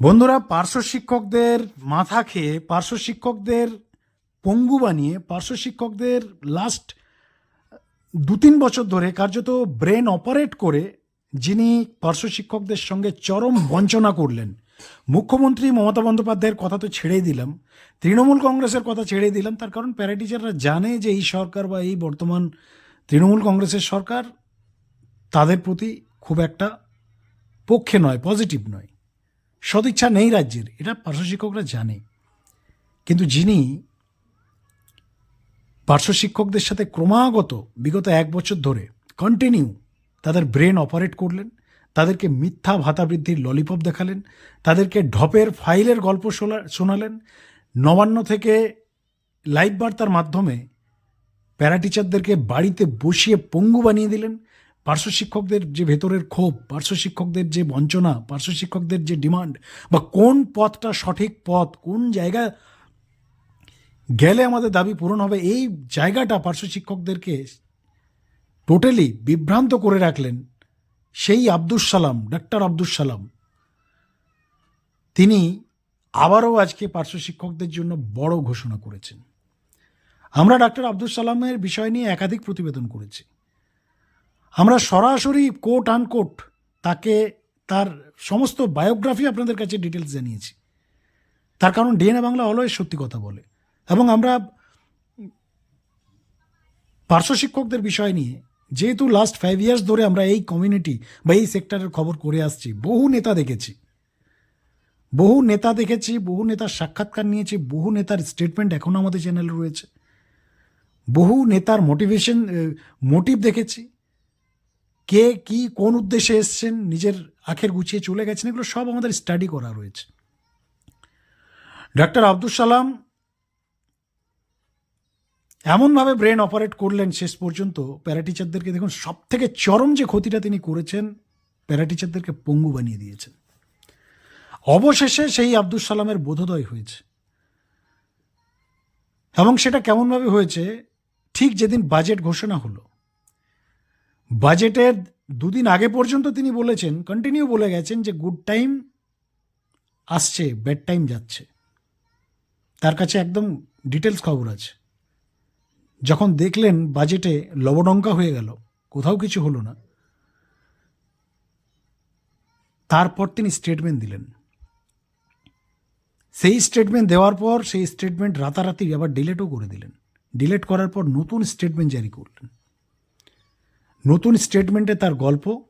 বন্ধুরা, পার্শ্ব শিক্ষকদের মাথা খেয়ে, পার্শ্ব শিক্ষকদের পঙ্গু বানিয়ে, পার্শ্ব শিক্ষকদের লাস্ট দু তিন বছর ধরে কার্যত ব্রেন অপারেট করে যিনি পার্শ্ব শিক্ষকদের সঙ্গে চরম বঞ্চনা করলেন। মুখ্যমন্ত্রী মমতা বন্দ্যোপাধ্যায়ের কথা তো ছেড়েই দিলাম, তৃণমূল কংগ্রেসের কথা ছেড়েই দিলাম, তার কারণ প্যারাটিচাররা জানে যে এই সরকার বা এই বর্তমান তৃণমূল কংগ্রেসের সরকার তাদের প্রতি খুব একটা পক্ষে নয় পজিটিভ নয়। সদিচ্ছা নেই রাজ্যের, এটা পার্শ্ব শিক্ষকরা জানে। কিন্তু যিনি পার্শ্ব শিক্ষকদের সাথে ক্রমাগত বিগত এক বছর ধরে কন্টিনিউ তাদের ব্রেন অপারেট করলেন, তাদেরকে মিথ্যা ভাতা বৃদ্ধির ললিপপ দেখালেন, তাদেরকে ঢপের ফাইলের গল্প শোনালেন, নবান্ন থেকে লাইভ বার্তার মাধ্যমে প্যারাটিচারদেরকে বাড়িতে বসিয়ে পঙ্গু বানিয়ে দিলেন পার্শ্ব শিক্ষকদের যে ভেতরের ক্ষোভ, পার্শ্ব শিক্ষকদের যে বঞ্চনা, পার্শ্ব শিক্ষকদের যে ডিমান্ড, বা কোন পথটা সঠিক পথ, কোন জায়গা গেলে আমাদের দাবি পূরণ হবে, এই জায়গাটা পার্শ্ব শিক্ষকদেরকে টোটালি বিভ্রান্ত করে রাখলেন সেই আব্দুস সালাম, ডাক্তার আব্দুস সালাম। তিনি আবারও আজকে পার্শ্ব শিক্ষকদের জন্য বড় ঘোষণা করেছেন। আমরা ডাক্তার আব্দুল সালামের বিষয় নিয়ে একাধিক প্রতিবেদন করেছি। আমরা সরাসরি কোট আনকোট তাকে, তার সমস্ত বায়োগ্রাফি আপনাদের কাছে ডিটেলস জানিয়েছি। তার কারণ ডিএনএ বাংলা অলওয়েজ সত্যি কথা বলে। এবং আমরা পার্শ্ব শিক্ষকদের বিষয় নিয়ে, যেহেতু লাস্ট ফাইভ ইয়ার্স ধরে আমরা এই কমিউনিটি বা এই সেক্টরের খবর করে আসছি, বহু নেতা দেখেছি। বহু নেতা দেখেছি, বহু নেতার সাক্ষাৎকার নিয়েছি, বহু নেতার স্টেটমেন্ট এখনও আমাদের চ্যানেলে রয়েছে। বহু নেতার মোটিভেশন মোটিভ দেখেছি। কে কি কোন উদ্দেশ্যে এসছেন, নিজের আখের গুছিয়ে চলে গেছেন, এগুলো সব আমাদের স্টাডি করা রয়েছে। ডাক্তার আব্দুল সালাম এমনভাবে ব্রেন অপারেট করলেন শেষ পর্যন্ত প্যারাটিচারদেরকে দেখুন সব থেকে চরম যে ক্ষতিটা তিনি করেছেন প্যারাটিচারদেরকে পঙ্গু বানিয়ে দিয়েছেন। অবশেষে সেই আব্দুল সালামের বোধোদয় হয়েছে। এবং সেটা কেমনভাবে হয়েছে, ঠিক যেদিন বাজেট ঘোষণা হলো বাজেটের দুদিন আগে পর্যন্ত তিনি বলেছেন কন্টিনিউ বলে গেছেন যে গুড টাইম আসছে ব্যাড টাইম যাচ্ছে। তার কাছে একদম ডিটেলস খবর আছে। যখন দেখলেন বাজেটে লবডঙ্কা হয়ে গেল, কোথাও কিছু হলো না, তারপর তিনি স্টেটমেন্ট দিলেন। সেই স্টেটমেন্ট দেওয়ার পর, সেই স্টেটমেন্ট রাতারাতি আবার ডিলেটও করে দিলেন। ডিলেট করার পর নতুন স্টেটমেন্ট জারি করলেন। নতুন স্টেটমেন্টে তার গল্প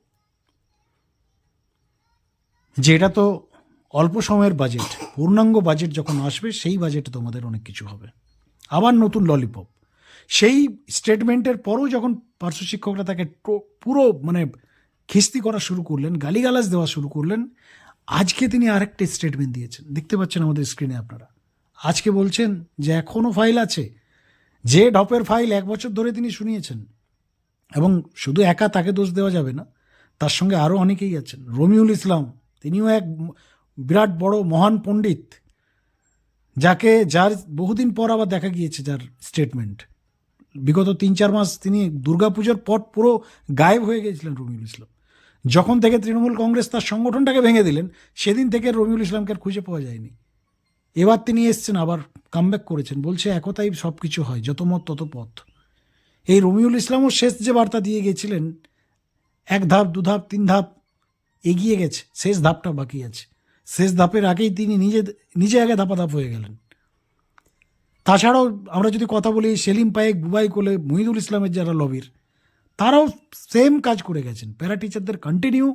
যে এটা তো অল্প সময়ের বাজেট পূর্ণাঙ্গ বাজেট যখন আসবে, সেই বাজেটে তোমাদের অনেক কিছু হবে। আবার নতুন ললিপপ সেই স্টেটমেন্টের পরও যখন পার্শ্ব শিক্ষকরা তাকে পুরো মানে খিস্তি করা শুরু করলেন, গালিগালাজ দেওয়া শুরু করলেন, আজকে তিনি আরেকটা স্টেটমেন্ট দিয়েছেন। দেখতে পাচ্ছেন আমাদের স্ক্রিনে আপনারা। আজকে বলছেন যে এখনও ফাইল আছে। যে ডপের ফাইল এক বছর ধরে তিনি শুনিয়েছেন এবং শুধু একা তাকে দোষ দেওয়া যাবে না, তার সঙ্গে আরও অনেকেই আছেন। রমিউল ইসলাম, তিনিও এক বিরাট বড় মহান পণ্ডিত, যাকে যার বহুদিন পর আবার দেখা গিয়েছে যার স্টেটমেন্ট বিগত তিন চার মাস তিনি দুর্গাপুজোর পর পুরো গায়েব হয়ে গিয়েছিলেন রমিউল ইসলাম। যখন থেকে তৃণমূল কংগ্রেস তার সংগঠনটাকে ভেঙে দিলেন, সেদিন থেকে রমিউল ইসলামকে আর খুঁজে পাওয়া যায়নি। এবার তিনি এসছেন, আবার কামব্যাক করেছেন। বলছে, একতাই সব কিছু হয়, যত মত তত পথ। এই রমিউল ইসলামও শেষ যে বার্তা দিয়ে গেছিলেন, এক ধাপ, দু ধাপ, তিন ধাপ এগিয়ে গেছে, শেষ ধাপটা বাকি আছে। শেষ ধাপের আগেই তিনি নিজে নিজে আগে ধাপাধাপ হয়ে গেলেন। তাছাড়াও আমরা যদি কথা বলি সেলিম পায়েক, বুবাই কোলে মহিদুল ইসলামের যারা লবির, তারাও সেম কাজ করে গেছেন। প্যারা টিচারদের কন্টিনিউ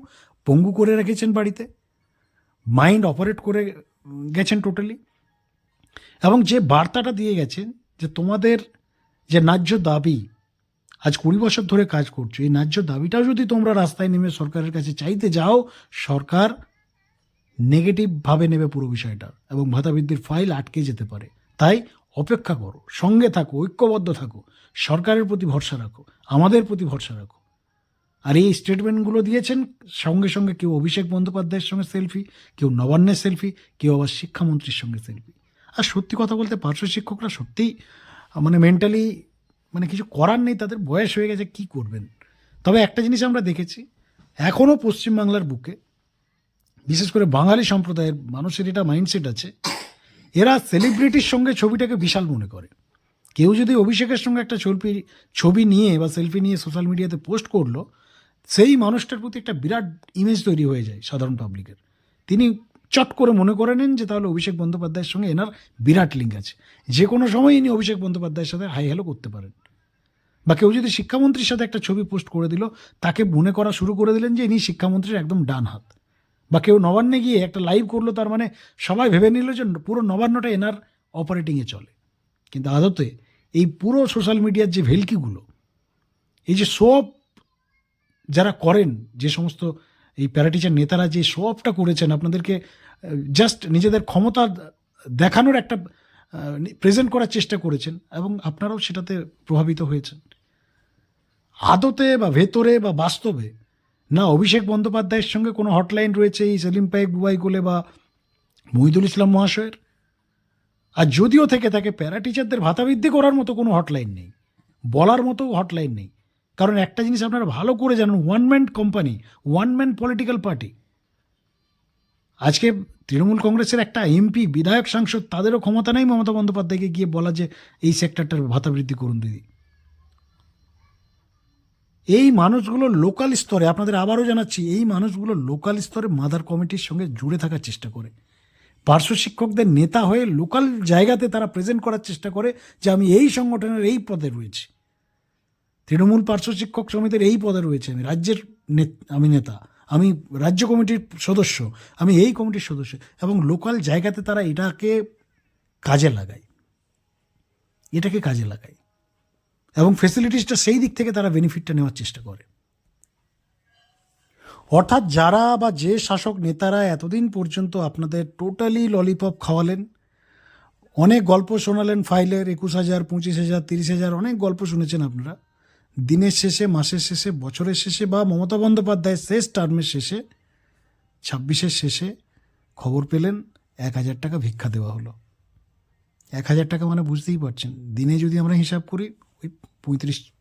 পঙ্গু করে রেখেছেন বাড়িতে মাইন্ড অপারেট করে গেছেন টোটালি এবং যে বার্তাটা দিয়ে গেছেন যে তোমাদের যে ন্যায্য দাবি আজ কুড়ি বছর ধরে কাজ করছ। এই ন্যায্য দাবিটাও যদি তোমরা রাস্তায় নেমে সরকারের কাছে চাইতে যাও, সরকার নেগেটিভভাবে নেবে পুরো বিষয়টা এবং ভাতা বৃদ্ধির ফাইল আটকে যেতে পারে। তাই অপেক্ষা করো, সঙ্গে থাকো, ঐক্যবদ্ধ থাকো, সরকারের প্রতি ভরসা রাখো, আমাদের প্রতি ভরসা রাখো। আর এই স্টেটমেন্টগুলো দিয়েছেন, সঙ্গে সঙ্গে কেউ অভিষেক বন্দ্যোপাধ্যায়ের সঙ্গে সেলফি কেউ নবান্নের সেলফি কেউ আবার শিক্ষামন্ত্রীর সঙ্গে সেলফি আর সত্যি কথা বলতে পার্শ্ব শিক্ষকরা সত্যিই মানে মেন্টালি মানে কিছু করার নেই, তাদের বয়স হয়ে গেছে, কি করবেন? তবে একটা জিনিস আমরা দেখেছি এখনও পশ্চিমবাংলার বুকে, বিশেষ করে বাঙালি সম্প্রদায়ের মানুষের এটা মাইন্ডসেট আছে, এরা সেলিব্রিটির সঙ্গে ছবিটাকে বিশাল মনে করে। কেউ যদি অভিষেকের সঙ্গে একটা ছবি ছবি নিয়ে বা সেলফি নিয়ে সোশ্যাল মিডিয়াতে পোস্ট করল, সেই মানুষটার প্রতি একটা বিরাট ইমেজ তৈরি হয়ে যায় সাধারণ পাবলিকের তিনি চট করে মনে করে নেন যে তাহলে অভিষেক বন্দ্যোপাধ্যায়ের সঙ্গে এনার বিরাট লিঙ্ক আছে। যে কোনো সময় ইনি অভিষেক বন্দ্যোপাধ্যায়ের সাথে হাই হ্যালো করতে পারেন। বা কেউ যদি শিক্ষামন্ত্রীর সাথে একটা ছবি পোস্ট করে দিল, তাকে মনে করা শুরু করে দিলেন যে ইনি শিক্ষামন্ত্রীর একদম ডান হাত। বা কেউ নবান্নে গিয়ে একটা লাইভ করল, তার মানে সবাই ভেবে নিল যে পুরো নবান্নটা এনার অপারেটিংয়ে চলে। কিন্তু আদতে এই পুরো সোশ্যাল মিডিয়ার যে ভেলকিগুলো, এই যে সব যারা করেন, যে সমস্ত এই প্যারাটিচার নেতারা যে অফটা করেছেন, আপনাদেরকে জাস্ট নিজেদের ক্ষমতা দেখানোর একটা প্রেজেন্ট করার চেষ্টা করেছেন এবং আপনারাও সেটাতে প্রভাবিত হয়েছেন। আদতে বা ভেতরে বা বাস্তবে, না, অভিষেক বন্দ্যোপাধ্যায়ের সঙ্গে কোনো হটলাইন রয়েছে এই সেলিম পাইক বুবাই কোলে বা মহিদুল ইসলাম মহাশয়ের? আর যদিও থেকে থাকে, প্যারা টিচারদের ভাতাবৃদ্ধি করার মতো কোনো হটলাইন নেই, বলার মতো হটলাইন নেই। কারণ একটা জিনিস আপনারা ভালো করে জানেন one man company one man political party আজকে তৃণমূল কংগ্রেসের একটা এমপি, বিধায়ক, সাংসদ, তাদেরও ক্ষমতা নেই মমতা বন্দ্যোপাধ্যায়কে গিয়ে বলা যে এই সেক্টরটার ভাতা বৃদ্ধি করুন দিদি। এই মানুষগুলো লোকাল স্তরে, আপনাদের আবারও জানাচ্ছি, এই মানুষগুলো লোকাল স্তরে মাদার কমিটির সঙ্গে জুড়ে থাকার চেষ্টা করে। পার্শ্ব শিক্ষকদের নেতা হয়ে লোকাল জায়গাতে তারা প্রেজেন্ট করার চেষ্টা করে যে আমি এই সংগঠনের এই পদে রয়েছি। তৃণমূল পার্শ্ব শিক্ষক সমিতির এই পদে রয়েছে আমি, রাজ্যের আমি নেতা। আমি রাজ্য কমিটির সদস্য, আমি এই কমিটির সদস্য এবং লোকাল জায়গাতে তারা এটাকে কাজে লাগায়। এটাকে কাজে লাগায়। এবং ফেসিলিটিসটা সেই দিক থেকে তারা বেনিফিটটা নেওয়ার চেষ্টা করে। অর্থাৎ যারা বা যে শাসক নেতারা এতদিন পর্যন্ত আপনাদের টোটালি ললিপপ খাওয়ালেন, অনেক গল্প শোনালেন ফাইলের একুশ হাজার, পঁচিশ হাজার, তিরিশ হাজার, অনেক গল্প শুনেছেন আপনারা। দিনের শেষে, মাসের শেষে, বছরের শেষে বা মমতা বন্দ্যোপাধ্যায়ের শেষ টার্মের শেষে, ছাব্বিশের শেষে খবর পেলেন, এক হাজার টাকা ভিক্ষা দেওয়া হলো। এক হাজার টাকা মানে বুঝতেই পারছেন। দিনে যদি আমরা হিসাব করি, ওই পঁয়ত্রিশ,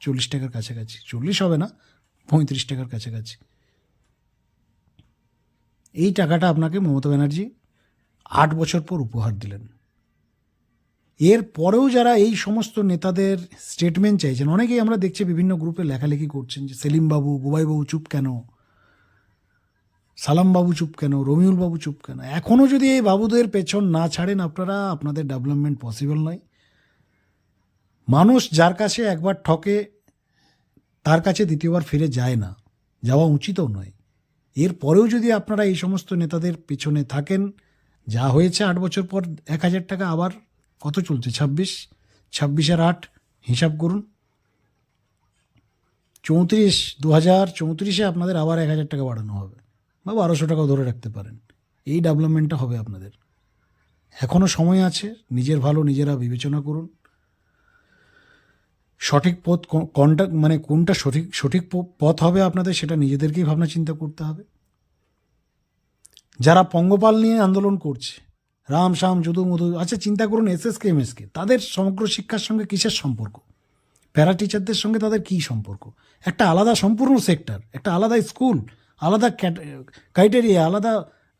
চল্লিশ টাকার কাছাকাছি। চল্লিশ হবে না, পঁয়ত্রিশ টাকার কাছাকাছি। এই টাকাটা আপনাকে মমতা ব্যানার্জি আট বছর পর উপহার দিলেন। এর পরেও যারা এই সমস্ত নেতাদের স্টেটমেন্ট চাইছেন, অনেকেই আমরা দেখছি বিভিন্ন গ্রুপে লেখালেখি করছেন যে সেলিম বাবু, বুবাই বাবু চুপ কেন? সালাম বাবু চুপ কেন? রমিউল বাবু চুপ কেন? এখনও যদি এই বাবুদের পেছন না ছাড়েন, আপনারা আপনাদের ডেভেলপমেন্ট পসিবল নয়। মানুষ যার কাছে একবার ঠকে, তার কাছে দ্বিতীয়বার ফিরে যায় না। যাওয়া উচিতও নয়। এর পরেও যদি আপনারা এই সমস্ত নেতাদের পেছনে থাকেন, যা হয়েছে আট বছর পর এক হাজার টাকা আবার কত চলছে? ছাব্বিশ? ছাব্বিশের আট? হিসাব করুন। চৌত্রিশ দু হাজার চৌত্রিশে আপনাদের আবার এক হাজার টাকা বাড়ানো হবে। বা বারোশো টাকাও ধরে রাখতে পারেন। এই ডেভেলপমেন্টটা হবে আপনাদের। এখনও সময় আছে, নিজের ভালো নিজেরা বিবেচনা করুন। সঠিক পথ কোনটা মানে কোনটা সঠিক সঠিক পথ হবে আপনাদের সেটা নিজেদেরকেই ভাবনা চিন্তা করতে হবে। যারা পঙ্গপাল নিয়ে আন্দোলন করছে রাম শাম যদু, মধু আচ্ছা চিন্তা করুন এসএসকে এমএসকে তাদের সমগ্র শিক্ষার সঙ্গে কিসের সম্পর্ক? প্যারা টিচারদের সঙ্গে তাদের কী সম্পর্ক? একটা আলাদা সম্পূর্ণ সেক্টর, একটা আলাদা স্কুল, আলাদা ক্রাইটেরিয়া, আলাদা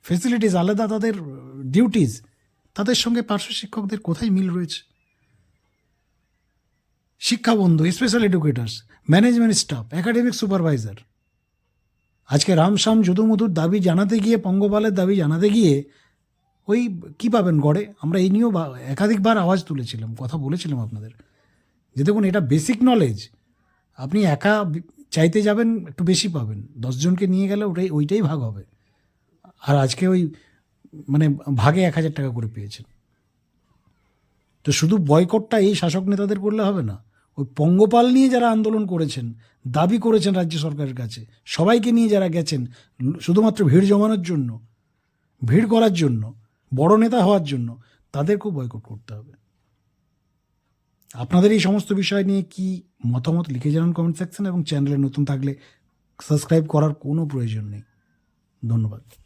ফেসিলিটিস, আলাদা তাদের ডিউটিস, তাদের সঙ্গে পার্শ্ব শিক্ষকদের কোথায় মিল রয়েছে? Shikshabandhu special educators management staff academic supervisor আজকে রামশ্যাম যদুমধুর দাবি জানাতে গিয়ে, পঙ্গপালের দাবি জানাতে গিয়ে ওই কি পাবেন গড়ে? আমরা এই নিয়েও একাধিকবার আওয়াজ তুলেছিলাম, কথা বলেছিলাম আপনাদের। যে দেখুন, এটা বেসিক নলেজ আপনি একা চাইতে যাবেন, একটু বেশি পাবেন। দশজনকে নিয়ে গেলে ওটাই, ওইটাই ভাগ হবে। আর আজকে ওই মানে ভাগে এক হাজার টাকা করে পেয়েছেন। তো শুধু বয়কটটা এই শাসক নেতাদের করলে হবে না। ওই পঙ্গপাল নিয়ে যারা আন্দোলন করেছেন, দাবি করেছেন রাজ্য সরকারের কাছে, সবাইকে নিয়ে যারা গেছেন, শুধুমাত্র ভিড় জমানোর জন্য, ভিড় করার জন্য বড় নেতা হওয়ার জন্য তাদেরকেও বয়কট করতে হবে। আপনাদের এই সমস্ত বিষয় নিয়ে কি মতামত লিখে জানান কমেন্ট সেকশন এবং চ্যানেলে নতুন থাকলে সাবস্ক্রাইব করার কোনো প্রয়োজন নেই। ধন্যবাদ।